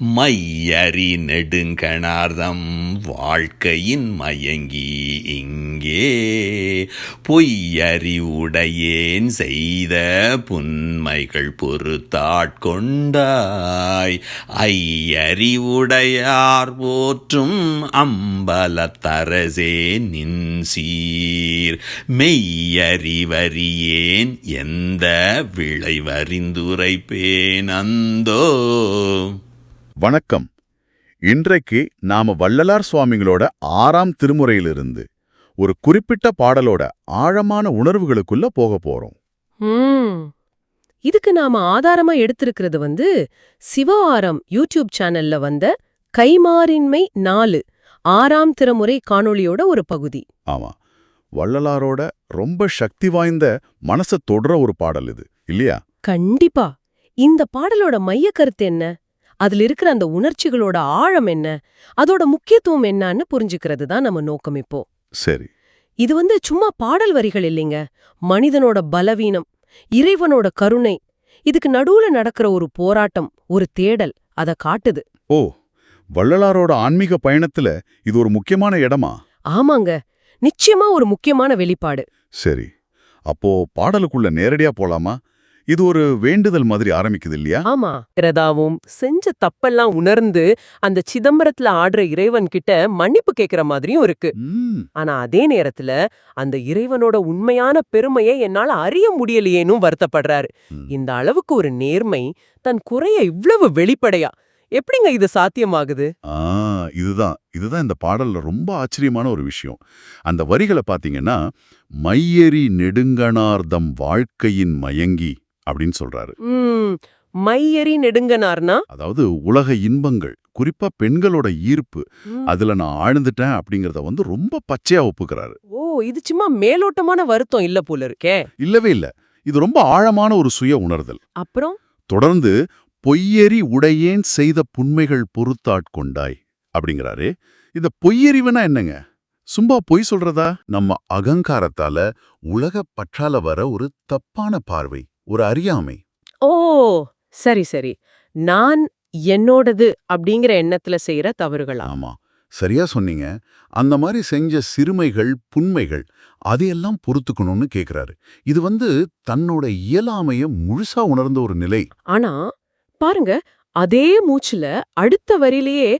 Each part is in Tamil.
மையறி நெடுங்கணார்தம் வாழ்க்கையின் மயங்கி இங்கே. பொய்யறி உடையேன் செய்த புன்மைகள் பொறுத்தாட்கொண்டாய் ஐயறி உடையார் போற்றும் அம்பலத்தரசே நின் சீர் மெய்யறிவறியேன் எந்த விளைவறிந்துரைப்பேன் அந்தோ. வணக்கம். இன்றைக்கு நாம வள்ளலார் சுவாமிகளோட ஆறாம் திருமுறையிலிருந்து ஒரு குறிப்பிட்ட பாடலோட ஆழமான உணர்வுகளுக்குள்ள போக போறோம். இதுக்கு நாம ஆதாரமா எடுத்திருக்கிறது வந்து சிவஆரம் யூடியூப் சேனல்ல வந்த கைமாறின்மை நாலு ஆறாம் திருமுறை காணொளியோட ஒரு பகுதி. ஆமா. வள்ளலாரோட ரொம்ப சக்தி வாய்ந்த மனச தொடுற ஒரு பாடல் இது இல்லையா? கண்டிப்பா. இந்த பாடலோட மைய கருத்து என்ன? அதுல இருக்கிற அந்த உணர்ச்சிகளோட ஆழம் என்ன அதோட முக்கியத்துவம் என்னன்னு புரிஞ்சுக்கிறது தான் நம்ம நோக்கம் இப்போ. சரி. இது வந்து சும்மா பாடல் வரிகள் இல்லைங்க. மனிதனோட பலவீனம் இறைவனோட கருணை இதுக்கு நடுவுல நடக்கிற ஒரு போராட்டம் ஒரு தேடல் அத காட்டுது. ஓ வள்ளலாரோட ஆன்மீக பயணத்துல இது ஒரு முக்கியமான இடமா? ஆமாங்க. நிச்சயமா ஒரு முக்கியமான வெளிப்பாடு. சரி. அப்போ பாடலுக்குள்ள நேரடியா போலாமா? இது ஒரு வேண்டுதல் மாதிரி ஆரம்பிக்குது இல்லையா? ஆமா. இருக்கிறதாவும் செஞ்ச தப்பெல்லாம் உணர்ந்து அந்த சிதம்பரத்துல ஆடுற இறைவன் கிட்ட மன்னிப்பு கேக்குற மாதிரியும் இருக்கு. ஆனா அதே நேரத்துல அந்த இறைவனோட உண்மையான பெருமையை என்னால அறிய முடியலையேனும் வருத்தப்படுறாரு. இந்த அளவுக்கு ஒரு நேர்மை தன் குறைய இவ்வளவு வெளிப்படையா? எப்படிங்க இது சாத்தியமாகுது? ஆ இதுதான். இதுதான் இந்த பாடல்ல ரொம்ப ஆச்சரியமான ஒரு விஷயம். அந்த வரிகளை பாத்தீங்கன்னா மையெறி நெடுங்கணார்தம் வாழ்க்கையின் மயங்கி அப்படின்னு சொல்றாரு. ம். மையறி நெடுங்கனார்னா? அதாவது உலக இன்பங்கள் குறிப்பா பெண்களோட ஈர்ப்பு அதுல நான் ஆழ்ந்துட்டேன் அப்படிங்கறத வந்து ரொம்ப பச்சையா ஒப்புக்கிறாரு. ஓ இது சும்மா மேலோட்டமான வருத்தம் இல்ல போல இருக்கே. இல்லவே இல்ல. இது ரொம்ப ஆழமான ஒரு சுய உணர்தல். அப்புறம்? தொடர்ந்து பொய்யெறி உடையேன் செய்த புண்மைகள் பொறுத்தாட்கொண்டாய் அப்படிங்கிறாரு. இந்த பொய்யறிவுனா என்னங்க? சும்மா பொய் சொல்றதா? நம்ம அகங்காரத்தால உலக பற்றால வர ஒரு தப்பான பார்வை. ஒரு அறியாமை. ஓ சரி சரி. நான் என்னோடது அப்படிங்கிற எண்ணத்துல செய்யற தவறுகளா? ஆமா. சரியா சொன்னீங்க. அந்த மாதிரி செஞ்ச சிறுமைகள் புண்மைகள் அதையெல்லாம் பொறுத்துக்கணும்னு கேக்குறாரு. இது வந்து தன்னோட இயலாமைய முழுசா உணர்ந்த ஒரு நிலை. ஆனா பாருங்க அதே மூச்சுல அடுத்த வரியிலேயே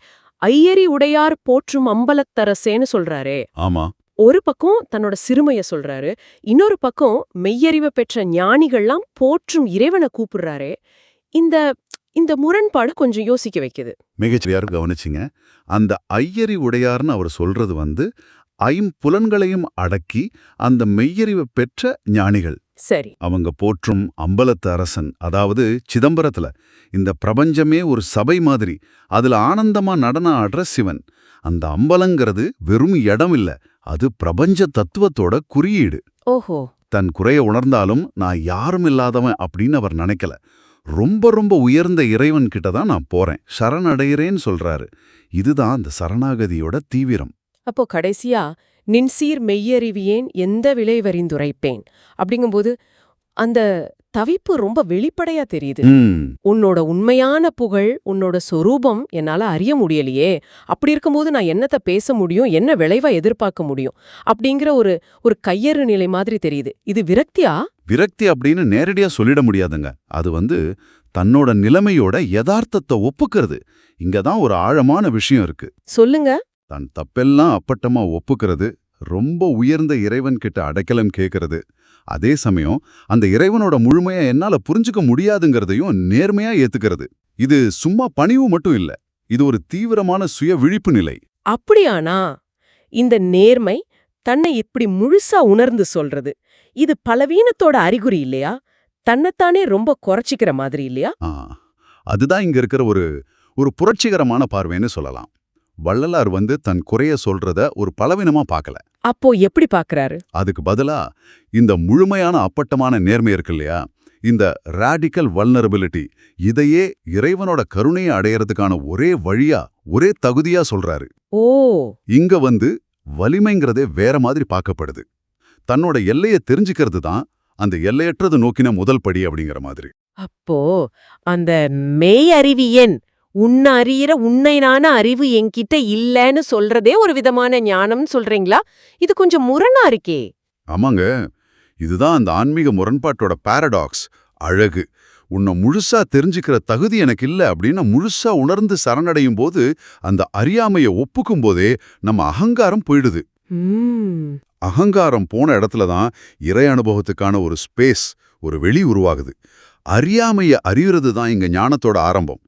ஐயரி உடையார் போற்றும் அம்பலத்தரசேன்னு சொல்றாரே. ஆமா. ஒரு பக்கம் தன்னோட சிறுமைய சொல்றாரு இன்னொரு பக்கம் மெய்யறிவு பெற்ற ஞானிகள்லாம் போற்றும் இறைவனை கூப்பிடுறாரே. இந்த இந்த முரண்பாடு கொஞ்சம் யோசிக்க வைக்குது. மிகச்சரியார் கவனிச்சிங்க. அந்த ஐயரி உடையார்னு அவர் சொல்றது வந்து ஐம்புலன்களையும் அடக்கி அந்த மெய்யறிவை பெற்ற ஞானிகள். சரி. அவங்க போற்றும் அம்பலத்து அரசன் அதாவது சிதம்பரத்துல. இந்த பிரபஞ்சமே ஒரு சபை மாதிரி. அதுல ஆனந்தமா நடனம் ஆடுற சிவன். அந்த அம்பலங்கிறது வெறும் இடம் இல்ல அது பிரபஞ்ச தத்துவத்தோட குறியீடு. ஓஹோ. தன் குறைய உணர்ந்தாலும் நான் யாரும் இல்லாதவன் அப்படின்னு அவர் நினைக்கல. ரொம்ப ரொம்ப உயர்ந்த இறைவன் கிட்ட தான் நான் போறேன். சரணடைகிறேன்னு சொல்றாரு. இதுதான் அந்த சரணாகதியோட தீவிரம். அப்போ கடைசியா நின்சீர் மெய்யறிவியேன் எந்த விளைவறிந்துரைப்பேன்? அப்படிங்கும்போது அந்த தவிப்பு ரொம்ப வெளிப்படையா தெரியுது. உன்னோட உண்மையான புகழ் உன்னோட சொரூபம் என்னால அறிய முடியலையே. அப்படி இருக்கும்போது நான் என்னத்த பேச முடியும்? என்ன விளைவா எதிர்பார்க்க முடியும்? அப்படிங்கிற ஒரு ஒரு கையறு நிலை மாதிரி தெரியுது. இது விரக்தியா? விரக்தி அப்படின்னு நேரடியா சொல்லிட முடியாதுங்க. அது வந்து தன்னோட நிலைமையோட யதார்த்தத்தை ஒப்புக்கிறது. இங்க தான் ஒரு ஆழமான விஷயம் இருக்கு. சொல்லுங்க. தன் தப்பெல்லாம் அப்பட்டமா ஒப்புக்கிறது ரொம்ப உயர்ந்த இறைவன் கிட்ட அடைக்கலம் கேட்கறது அதே சமயம் அந்த இறைவனோட முழுமையா என்னால புரிஞ்சுக்க முடியாதுங்கிறதையும் நேர்மையா ஏத்துக்கிறது. இது சும்மா பணிவு மட்டும் இல்ல. இது ஒரு தீவிரமான சுய விழிப்பு நிலை. அப்படியானா? இந்த நேர்மை தன்னை இப்படி முழுசா உணர்ந்து சொல்றது. இது பலவீனத்தோட அறிகுறி இல்லையா? தன்னைத்தானே ரொம்ப குறைச்சிக்கிற மாதிரி இல்லையா? அதுதான் இங்க இருக்கிற ஒரு ஒரு புரட்சிகரமான பார்வைன்னு சொல்லலாம். வள்ளலார் வந்து தன் குறைய சொல்றத ஒரு பலவீனமா பார்க்கல. அப்போ எப்படி பாக்குறாரு அதுக்கு பதிலா இந்த முழுமையான அப்பட்டமான நேர்மை இருக்கு இல்லையா? இந்த ராடிக்கல் வல்னரபிலிட்டி இதையே இறைவனோட கருணையை அடையறதுக்கான ஒரே வழியா ஒரே தகுதியா சொல்றாரு. ஓ! இங்க வந்து வலிமைங்கிறதே வேற மாதிரி பார்க்கப்படுது. தன்னோட எல்லையை தெரிஞ்சுக்கிறது தான் அந்த எல்லையற்றது நோக்கின முதல் படி அப்படிங்கிற மாதிரி. அப்போ அந்த மெய் அறிவியன் உன்னை அறியிற உண்மையான அறிவு என்கிட்ட இல்லைன்னு சொல்றதே ஒரு விதமான ஞானம்னு சொல்றீங்களா? இது கொஞ்சம் முரணா இருக்கே. ஆமாங்க. இதுதான் அந்த ஆன்மீக முரண்பாட்டோட பாரடாக்ஸ் அழகு. உன்னை முழுசா தெரிஞ்சுக்கிற தகுதி எனக்கு இல்ல அப்படின்னு முழுசா உணர்ந்து சரணடையும் போது அந்த அறியாமைய ஒப்புக்கும் போதே நம்ம அகங்காரம் போயிடுது. அகங்காரம் போன இடத்துல தான் இறை அனுபவத்துக்கான ஒரு ஸ்பேஸ் ஒரு வெளி உருவாகுது. அறியாமைய அறியுறது தான் இங்க ஞானத்தோட ஆரம்பம்.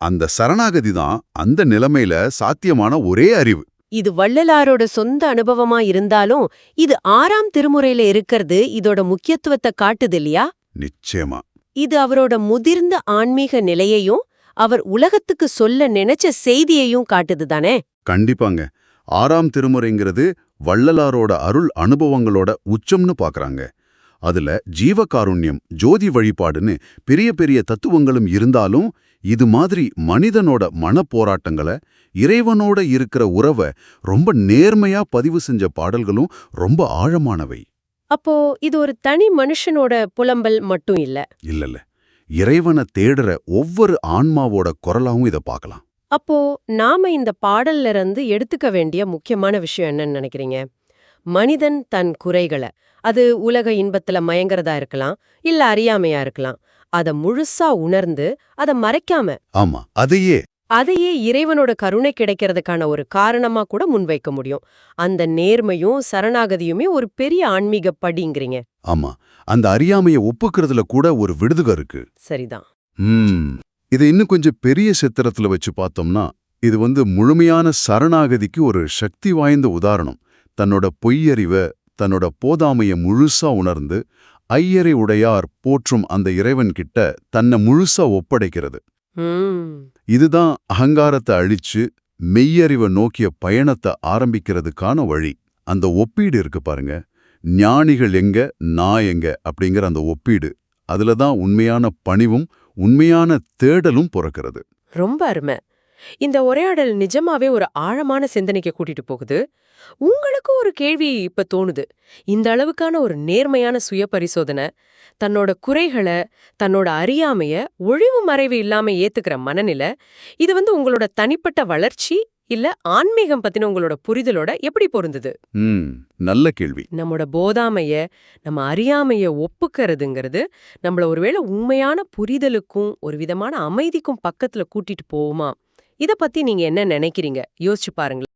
அந்த சரணாகதி தான் அந்த நிலைமையில சாத்தியமான ஒரே அறிவு. இது வள்ளலாரோட சொந்த அனுபவமா இருந்தாலும் இது ஆறாம் திருமுறையில இருக்கிறது இதோட முக்கியத்துவத்தை காட்டுது இல்லையா? நிச்சயமா. இது அவரோட முதிர்ந்த ஆன்மீக நிலையையும் அவர் உலகத்துக்கு சொல்ல நினைச்ச செய்தியையும் காட்டுது தானே? கண்டிப்பாங்க. ஆறாம் திருமுறைங்கிறது வள்ளலாரோட அருள் அனுபவங்களோட உச்சம்னு பார்க்கறாங்க அதுல ஜீவகாருண்யம் ஜோதி வழிபாடுன்னு பெரிய பெரிய தத்துவங்களும் இருந்தாலும் இது மாதிரி மனிதனோட மனப்போராட்டங்களை இறைவனோட இருக்கிற உறவை ரொம்ப நேர்மையா பதிவு செஞ்ச பாடல்களும் ரொம்ப ஆழமானவை. அப்போ இது ஒரு தனி மனுஷனோட புலம்பல் மட்டும் இல்ல? இல்லல்ல. இறைவனை தேடுற ஒவ்வொரு ஆன்மாவோட குரலாவும் இதை பார்க்கலாம் அப்போ நாம இந்த பாடல்ல இருந்து எடுத்துக்க வேண்டிய முக்கியமான விஷயம் என்னன்னு நினைக்கிறீங்க? மனிதன் தன் குறைகளை. அது உலக இன்பத்துல மயங்கறதா இருக்கலாம் இல்ல அறியாமையா இருக்கலாம். அத முழுசா உணர்ந்து அத மறைக்காம ஆமா அதையே. அதையே இறைவனோட கருணை கிடைக்கிறதுக்கான ஒரு காரணமா கூட முன்வைக்க முடியும். அந்த நேர்மையும் சரணாகதியுமே ஒரு பெரிய ஆன்மீக படிங்கிறீங்க. ஆமா அந்த அறியாமைய ஒப்புக்கிறதுல கூட ஒரு விடுதுக இருக்கு. சரிதான். இதை இன்னும் கொஞ்சம் பெரிய சித்திரத்துல வச்சு பார்த்தோம்னா இது வந்து முழுமையான சரணாகதிக்கு ஒரு சக்தி வாய்ந்த உதாரணம். தன்னோட பொய்யறிவை தன்னோட போதாமைய முழுசா உணர்ந்து ஐயரை உடையார் போற்றும் அந்த இறைவன் கிட்ட தன்னை முழுசா ஒப்படைக்கிறது. இதுதான் அகங்காரத்தை அழிச்சு மெய்யறிவை நோக்கிய பயணத்தை ஆரம்பிக்கிறதுக்கான வழி. அந்த ஒப்பீடு இருக்கு பாருங்க. ஞானிகள் எங்க நான் எங்க அப்படிங்கிற அந்த ஒப்பீடு. அதுல தான் உண்மையான பணிவும் உண்மையான தேடலும் பிறக்கிறது. ரொம்ப அருமை. இந்த உரையாடல் நிஜமாவே ஒரு ஆழமான சிந்தனைக்கு கூட்டிட்டு போகுது. உங்களுக்கு ஒரு கேள்வி இப்ப தோணுது. இந்த அளவுக்கான ஒரு நேர்மையான சுய பரிசோதனை தன்னோட குறைகளை தன்னோட அறியாமைய ஒழிவு மறைவு இல்லாம ஏத்துக்கிற மனநிலை இது வந்து உங்களோட தனிப்பட்ட வளர்ச்சி இல்ல ஆன்மீகம் பத்தின உங்களோட புரிதலோட எப்படி பொருந்தது? ம் நல்ல கேள்வி. நம்மோட போதாமைய நம்ம அறியாமைய ஒப்புக்கிறதுங்கிறது நம்மள ஒருவேளை உண்மையான புரிதலுக்கும் ஒரு விதமான அமைதிக்கும் பக்கத்துல கூட்டிட்டு போகுமா? இத பத்தி நீங்க என்ன நினைக்கிறீங்க? யோசிச்சு பாருங்களேன்.